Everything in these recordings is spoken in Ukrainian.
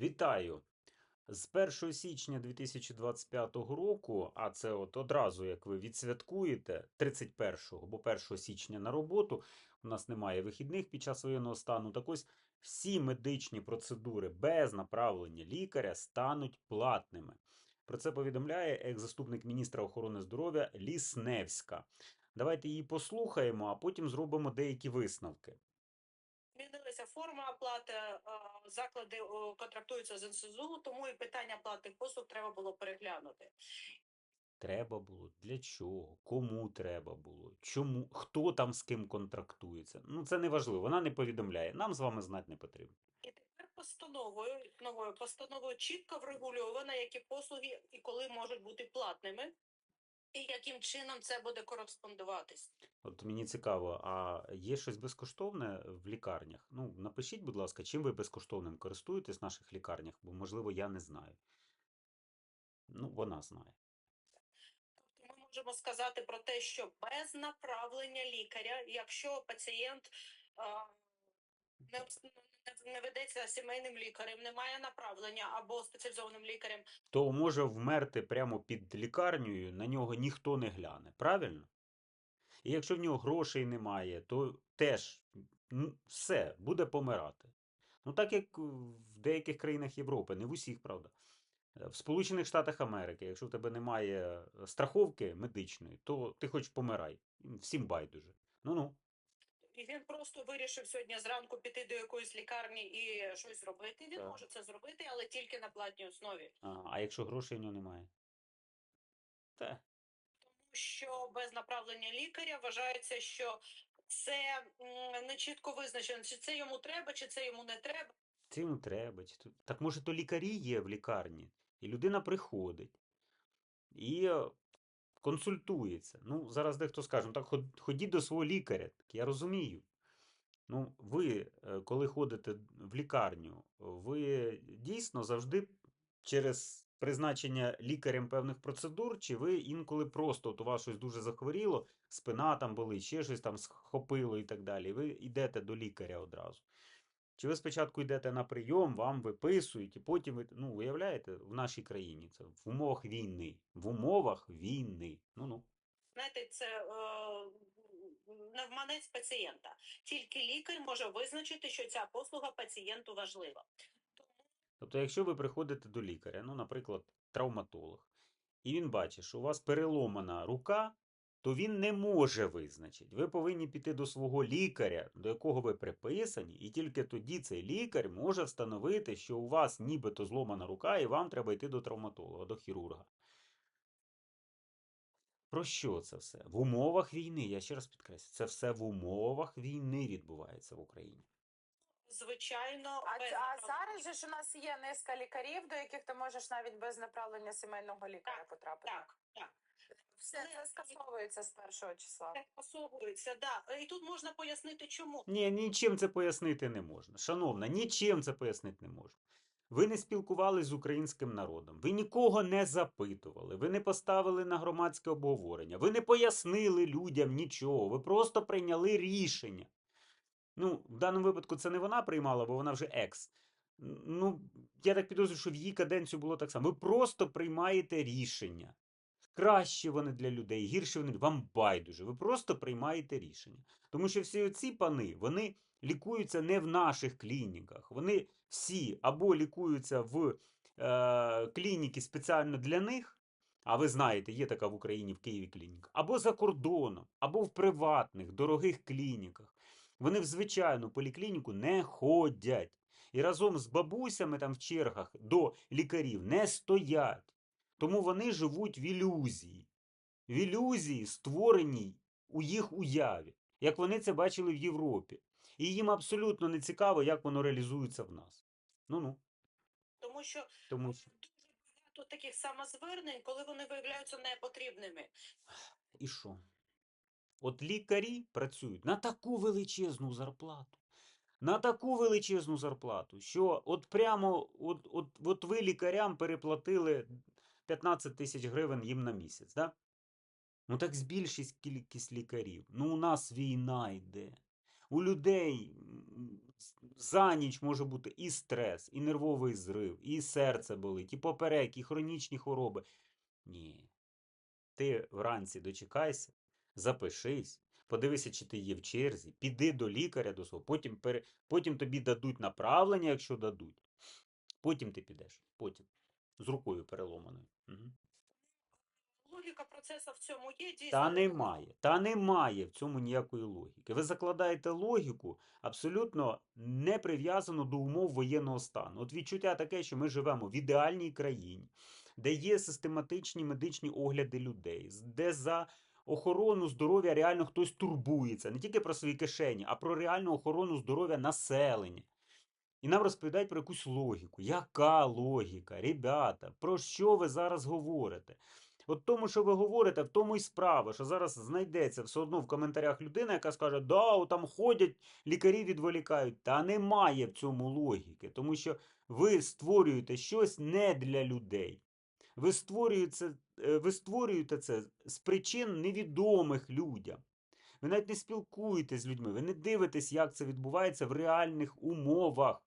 Вітаю! З 1 січня 2025 року, а це от одразу як ви відсвяткуєте 31-го, бо 1 січня на роботу, у нас немає вихідних під час воєнного стану. Так ось всі медичні процедури без направлення лікаря стануть платними. Про це повідомляє екс-заступник міністра охорони здоров'я Лісневська. Давайте її послухаємо, а потім зробимо деякі висновки. Змінилася форма оплати, е, заклади контрактуються з НСЗУ, тому і питання платних послуг треба було переглянути. Треба було, для чого, кому треба було, чому, хто там з ким контрактується. Ну, це не важливо, вона не повідомляє. Нам з вами знати не потрібно. І тепер постановою, новою постановою чітко врегульовано, які послуги і коли можуть бути платними, і яким чином це буде кореспондуватись. От мені цікаво, а є щось безкоштовне в лікарнях? Ну, напишіть, будь ласка, чим ви безкоштовним користуєтесь в наших лікарнях, бо, можливо, я не знаю. Ну, вона знає. Тобто ми можемо сказати про те, що без направлення лікаря, якщо пацієнт не, не, не ведеться сімейним лікарем, не має направлення або спеціалізованим лікарем, То може вмерти прямо під лікарнею, на нього ніхто не гляне, правильно? І якщо в нього грошей немає, то теж м, все, буде помирати. Ну, так як в деяких країнах Європи, не в усіх, правда. В Сполучених Штатах Америки, якщо в тебе немає страховки медичної, то ти хоч помирай. Всім байдуже. Ну-ну. І він просто вирішив сьогодні зранку піти до якоїсь лікарні і щось зробити. Він Так. може це зробити, але тільки на платній основі. А, а якщо грошей в нього немає? Та, Тому що без направлення лікаря вважається, що це не чітко визначено, чи це йому треба, чи це йому не треба. цим треба. чи то- Так може то лікарі є в лікарні, і людина приходить і консультується. Ну, зараз дехто скаже, ну так ходіть до свого лікаря. Так я розумію. Ну, ви, е, коли ходите в лікарню, ви дійсно завжди через призначення лікарем певних процедур, чи ви інколи просто от у вас щось дуже захворіло, спина там болить, ще щось там схопило і так далі. Ви йдете до лікаря одразу. Чи ви спочатку йдете на прийом, вам виписують, і потім ви. Ну, уявляєте, в нашій країні це в умовах війни. В умовах війни. Ну ну. Знаєте, це е, навманець пацієнта. Тільки лікар може визначити, що ця послуга пацієнту важлива. Тобто, якщо ви приходите до лікаря, ну, наприклад, травматолог, і він бачить, що у вас переломана рука, то він не може визначити. Ви повинні піти до свого лікаря, до якого ви приписані, і тільки тоді цей лікар може встановити, що у вас нібито зломана рука, і вам треба йти до травматолога, до хірурга. Про що це все? В умовах війни, я ще раз підкреслю, це все в умовах війни відбувається в Україні. Звичайно, А, без а зараз же ж у нас є низка лікарів, до яких ти можеш навіть без направлення сімейного лікаря Так, потрапити. так, так. Все це скасовується з першого числа. Це скасовується, да. І тут можна пояснити, чому. Ні, нічим це пояснити не можна. Шановна, нічим це пояснити не можна. Ви не спілкувалися з українським народом, ви нікого не запитували, ви не поставили на громадське обговорення, ви не пояснили людям нічого, ви просто прийняли рішення. Ну, в даному випадку це не вона приймала, бо вона вже екс. Ну, я так підозрюю, що в її каденцію було так само. Ви просто приймаєте рішення. Краще вони для людей, гірше вони вам байдуже. Ви просто приймаєте рішення. Тому що всі оці пани, вони лікуються не в наших клініках. Вони всі або лікуються в е, клініки спеціально для них, а ви знаєте, є така в Україні в Києві клініка, або за кордоном, або в приватних, дорогих клініках. Вони в звичайну поліклініку не ходять. І разом з бабусями там в чергах до лікарів не стоять. Тому вони живуть в ілюзії. В ілюзії, створеній у їх уяві, як вони це бачили в Європі. І їм абсолютно не цікаво, як воно реалізується в нас. Ну-ну, Тому що тому що. дуже багато таких самозвернень, коли вони виявляються непотрібними. І що? От лікарі працюють на таку величезну зарплату. На таку величезну зарплату, що от прямо от, от, от ви лікарям переплатили 15 тисяч гривень їм на місяць, да? Ну так збільшіть кількість лікарів. Ну, у нас війна йде. У людей за ніч може бути і стрес, і нервовий зрив, і серце болить, і поперек, і хронічні хвороби. Ні. Ти вранці дочекайся, запишись, подивися, чи ти є в черзі, піди до лікаря до свого, потім, пере... потім тобі дадуть направлення, якщо дадуть. Потім ти підеш. Потім. З рукою переломаною. Угу. Логіка процесу в цьому є дійсно. Та немає. Та немає в цьому ніякої логіки. Ви закладаєте логіку абсолютно не прив'язану до умов воєнного стану. От відчуття таке, що ми живемо в ідеальній країні, де є систематичні медичні огляди людей, де за охорону здоров'я реально хтось турбується, не тільки про свої кишені, а про реальну охорону здоров'я населення. І нам розповідають про якусь логіку. Яка логіка? Ребята, про що ви зараз говорите? От тому, що ви говорите, в тому і справа, що зараз знайдеться все одно в коментарях людина, яка скаже, да, там ходять, лікарі відволікають. Та немає в цьому логіки, тому що ви створюєте щось не для людей. Ви створюєте, е, ви створюєте це з причин невідомих людям. Ви навіть не спілкуєтесь з людьми, ви не дивитесь, як це відбувається в реальних умовах.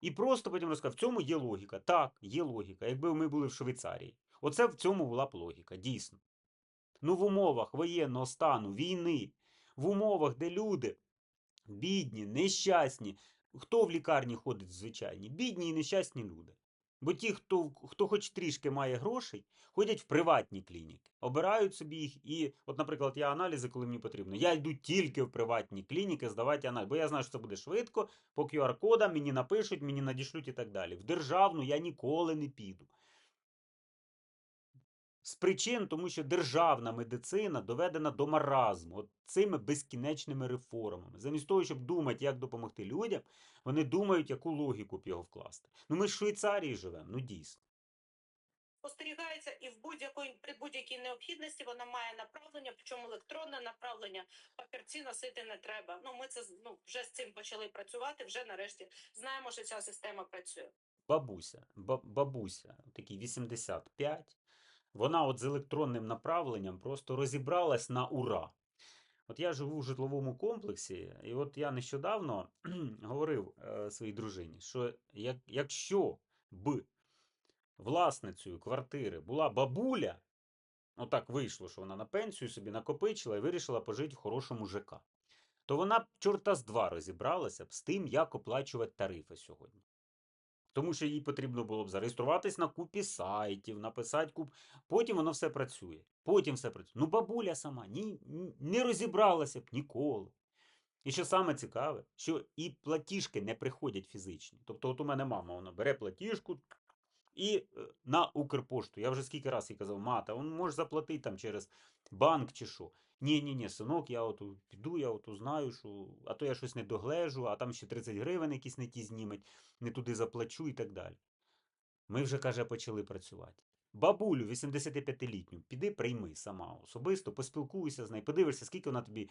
І просто потім розказав, в цьому є логіка. Так, є логіка. Якби ми були в Швейцарії. Оце в цьому була б логіка, дійсно. Ну, в умовах воєнного стану, війни, в умовах, де люди бідні, нещасні. Хто в лікарні ходить звичайні? Бідні і нещасні люди. Бо ті, хто, хто хоч трішки має грошей, ходять в приватні клініки, обирають собі їх. І, от, наприклад, я аналізи, коли мені потрібно, я йду тільки в приватні клініки здавати аналіз, бо я знаю, що це буде швидко, по QR-кодам мені напишуть, мені надішлють і так далі. В державну я ніколи не піду. З причин, тому що державна медицина доведена до маразму от цими безкінечними реформами. Замість того, щоб думати, як допомогти людям, вони думають, яку логіку б його вкласти. Ну ми ж в Швейцарії живемо, ну дійсно. спостерігається і в будь-якої при будь-якій необхідності вона має направлення, причому електронне направлення. Папірці носити не треба. Ну ми це ну, вже з цим почали працювати. Вже нарешті знаємо, що ця система працює. Бабуся, ба- бабуся, такий 85, вона от з електронним направленням просто розібралась на ура. От я живу в житловому комплексі, і от я нещодавно говорив е, своїй дружині, що як, якщо б власницею квартири була бабуля, отак вийшло, що вона на пенсію собі накопичила і вирішила пожити в хорошому ЖК, то вона б чорта з два розібралася б з тим, як оплачувати тарифи сьогодні. Тому що їй потрібно було б зареєструватись на купі сайтів, написати куп. Потім воно все працює. Потім все працює. Ну, бабуля сама ні, не розібралася б ніколи. І що саме цікаве, що і платіжки не приходять фізичні. Тобто, от у мене мама вона бере платіжку і е, на Укрпошту. Я вже скільки разів казав, мата, он може заплатити там через банк чи що. Ні, ні, ні, синок, я от піду, я от узнаю, що а то я щось не доглежу, а там ще 30 гривень якісь не ті зніметь, не туди заплачу і так далі. Ми вже, каже, почали працювати. Бабулю 85-літню, піди прийми сама особисто, поспілкуйся з нею, подивишся, скільки вона тобі.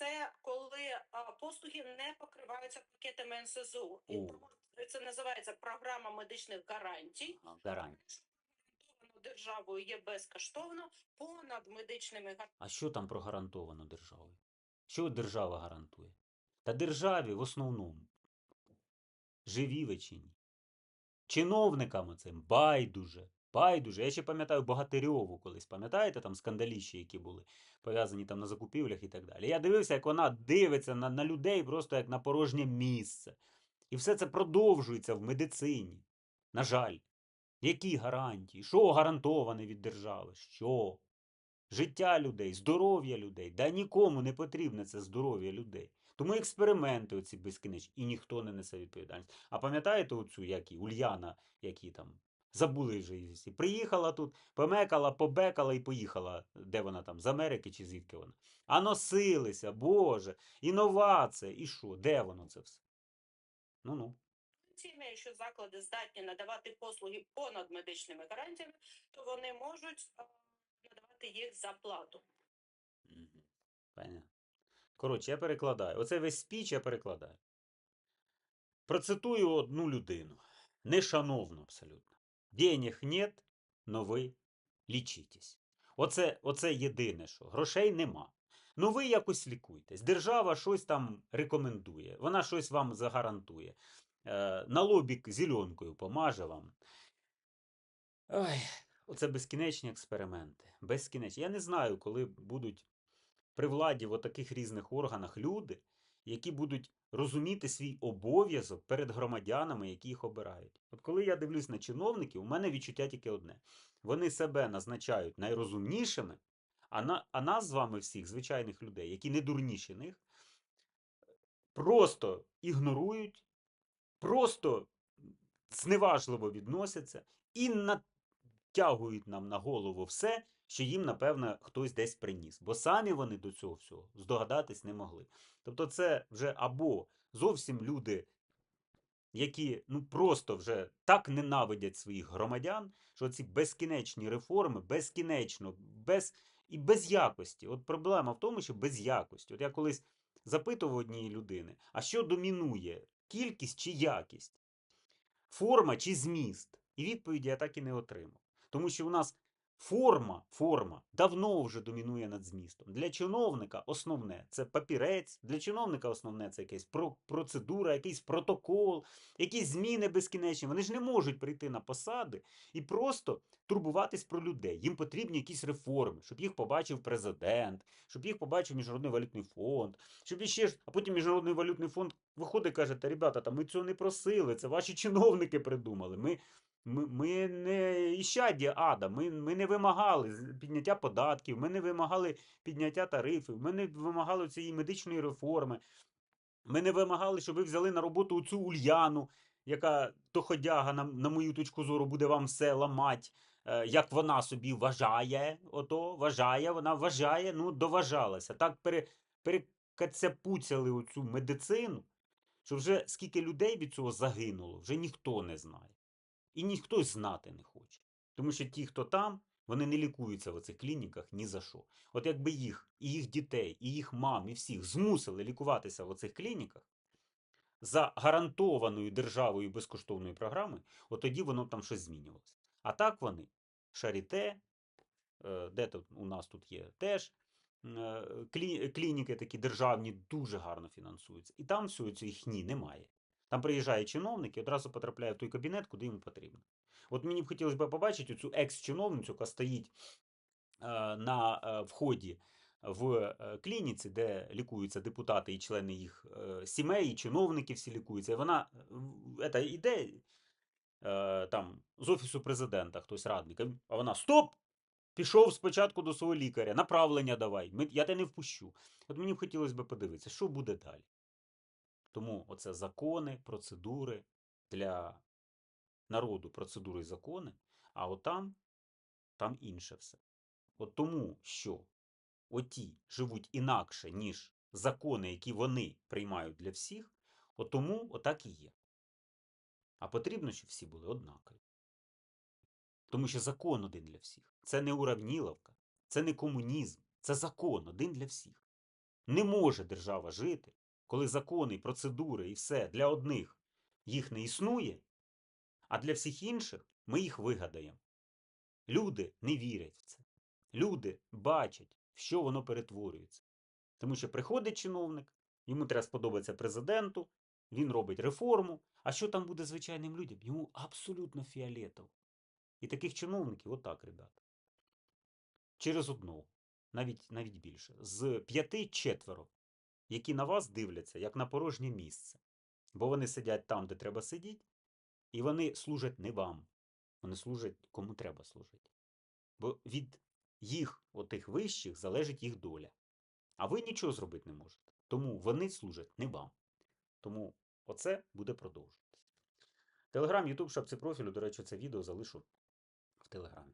Це коли послуги не покриваються пакетами НСЗУ. І тому це називається програма медичних гарантій. а. Гарантовано державою є безкоштовно понад медичними гарантіями. А що там прогарантовано державою? Що держава гарантує? Та державі в основному. Живі ви чи ні? Чиновникам оцим байдуже. Байдуже. Я ще пам'ятаю Богатирьову колись, пам'ятаєте, там скандаліші, які були пов'язані там на закупівлях і так далі. Я дивився, як вона дивиться на, на людей просто як на порожнє місце. І все це продовжується в медицині. На жаль. Які гарантії? Що гарантоване від держави? Що? Життя людей, здоров'я людей. Да нікому не потрібне це здоров'я людей. Тому експерименти оці безкінечні, і ніхто не несе відповідальність. А пам'ятаєте оцю, як і Ульяна, які там забули вже її всі. Приїхала тут, помекала, побекала і поїхала. Де вона там? З Америки чи звідки вона? А носилися, Боже, інновація. І що? Де воно це все? Ну ну. Якщо заклади здатні надавати послуги понад медичними гарантіями, то вони можуть надавати їх за плату. Понятно. Коротше, я перекладаю. Оце весь спіч я перекладаю. Процитую одну людину. Нешановну абсолютно. Денег нет, но ви лічитесь. Оце, оце єдине, що грошей нема. Ну ви якось лікуйтесь. Держава щось там рекомендує, вона щось вам загарантує. Е, на лобік зеленкою помаже вам. Ой, оце безкінечні експерименти. Безкінечні. Я не знаю, коли будуть при владі в таких різних органах люди, які будуть розуміти свій обов'язок перед громадянами, які їх обирають. От коли я дивлюсь на чиновників, у мене відчуття тільки одне: вони себе назначають найрозумнішими, а, на, а нас з вами всіх, звичайних людей, які не дурніші них, просто ігнорують, просто зневажливо відносяться і натягують нам на голову все, що їм, напевно, хтось десь приніс. Бо самі вони до цього всього здогадатись не могли. Тобто, це вже або зовсім люди, які ну просто вже так ненавидять своїх громадян, що ці безкінечні реформи, безкінечно, без і без якості. От проблема в тому, що без якості. От я колись запитував однієї людини, а що домінує? Кількість чи якість? Форма чи зміст? І відповіді я так і не отримав. Тому що у нас форма, форма давно вже домінує над змістом. Для чиновника основне це папірець, для чиновника основне це якась про- процедура, якийсь протокол, якісь зміни безкінечні. Вони ж не можуть прийти на посади і просто турбуватись про людей. Їм потрібні якісь реформи, щоб їх побачив президент, щоб їх побачив Міжнародний валютний фонд, щоб іще ж, а потім Міжнародний валютний фонд виходить і каже: та ребята, та ми цього не просили, це ваші чиновники придумали. Ми, ми, ми не іщадія ада, ми, ми не вимагали підняття податків, ми не вимагали підняття тарифів, ми не вимагали цієї медичної реформи. Ми не вимагали, щоб ви взяли на роботу цю Ульяну, яка доходяга, на, на мою точку зору, буде вам все ламать, е, як вона собі вважає. Ото вважає, вона вважає, ну доважалася. Так пере, перекацяпуцяли оцю медицину, що вже скільки людей від цього загинуло, вже ніхто не знає. І ніхто знати не хоче. Тому що ті, хто там, вони не лікуються в цих клініках ні за що. От якби їх, і їх дітей, і їх мам, і всіх змусили лікуватися в оцих клініках за гарантованою державою безкоштовною програмою, от тоді воно там щось змінювалося. А так вони шаріте, е, де тут у нас тут є теж е, клі- клініки такі державні дуже гарно фінансуються. І там всього цієї хні немає. Там приїжджає чиновник і одразу потрапляє в той кабінет, куди йому потрібно. От мені б хотілося б побачити цю екс-чиновницю, яка стоїть е, на е, вході в е, клініці, де лікуються депутати і члени їх сімей, і чиновники всі лікуються. І вона е, в- іде там з офісу президента, хтось радник, а вона стоп! Пішов спочатку до свого лікаря, направлення давай. Я тебе не впущу. От мені б хотілося б подивитися, що буде далі. Тому оце закони, процедури для народу, процедури і закони, а от там, там інше все. От тому, що оті живуть інакше, ніж закони, які вони приймають для всіх, от тому отак і є. А потрібно, щоб всі були однакові. Тому що закон один для всіх. Це не уравніловка, це не комунізм, це закон один для всіх. Не може держава жити, коли закони, процедури і все для одних їх не існує, а для всіх інших ми їх вигадаємо. Люди не вірять в це. Люди бачать, в що воно перетворюється. Тому що приходить чиновник, йому треба сподобатися президенту, він робить реформу. А що там буде звичайним людям? Йому абсолютно фіолетово. І таких чиновників, отак, ребята. Через одного, навіть, навіть більше. З п'яти четверо, які на вас дивляться, як на порожнє місце. Бо вони сидять там, де треба сидіти, і вони служать не вам. Вони служать кому треба служити. Бо від їх, отих вищих, залежить їх доля. А ви нічого зробити не можете. Тому вони служать не вам. Тому оце буде продовжуватися. Телеграм, Ютуб, шапці профілю, до речі, це відео залишу в Телеграмі.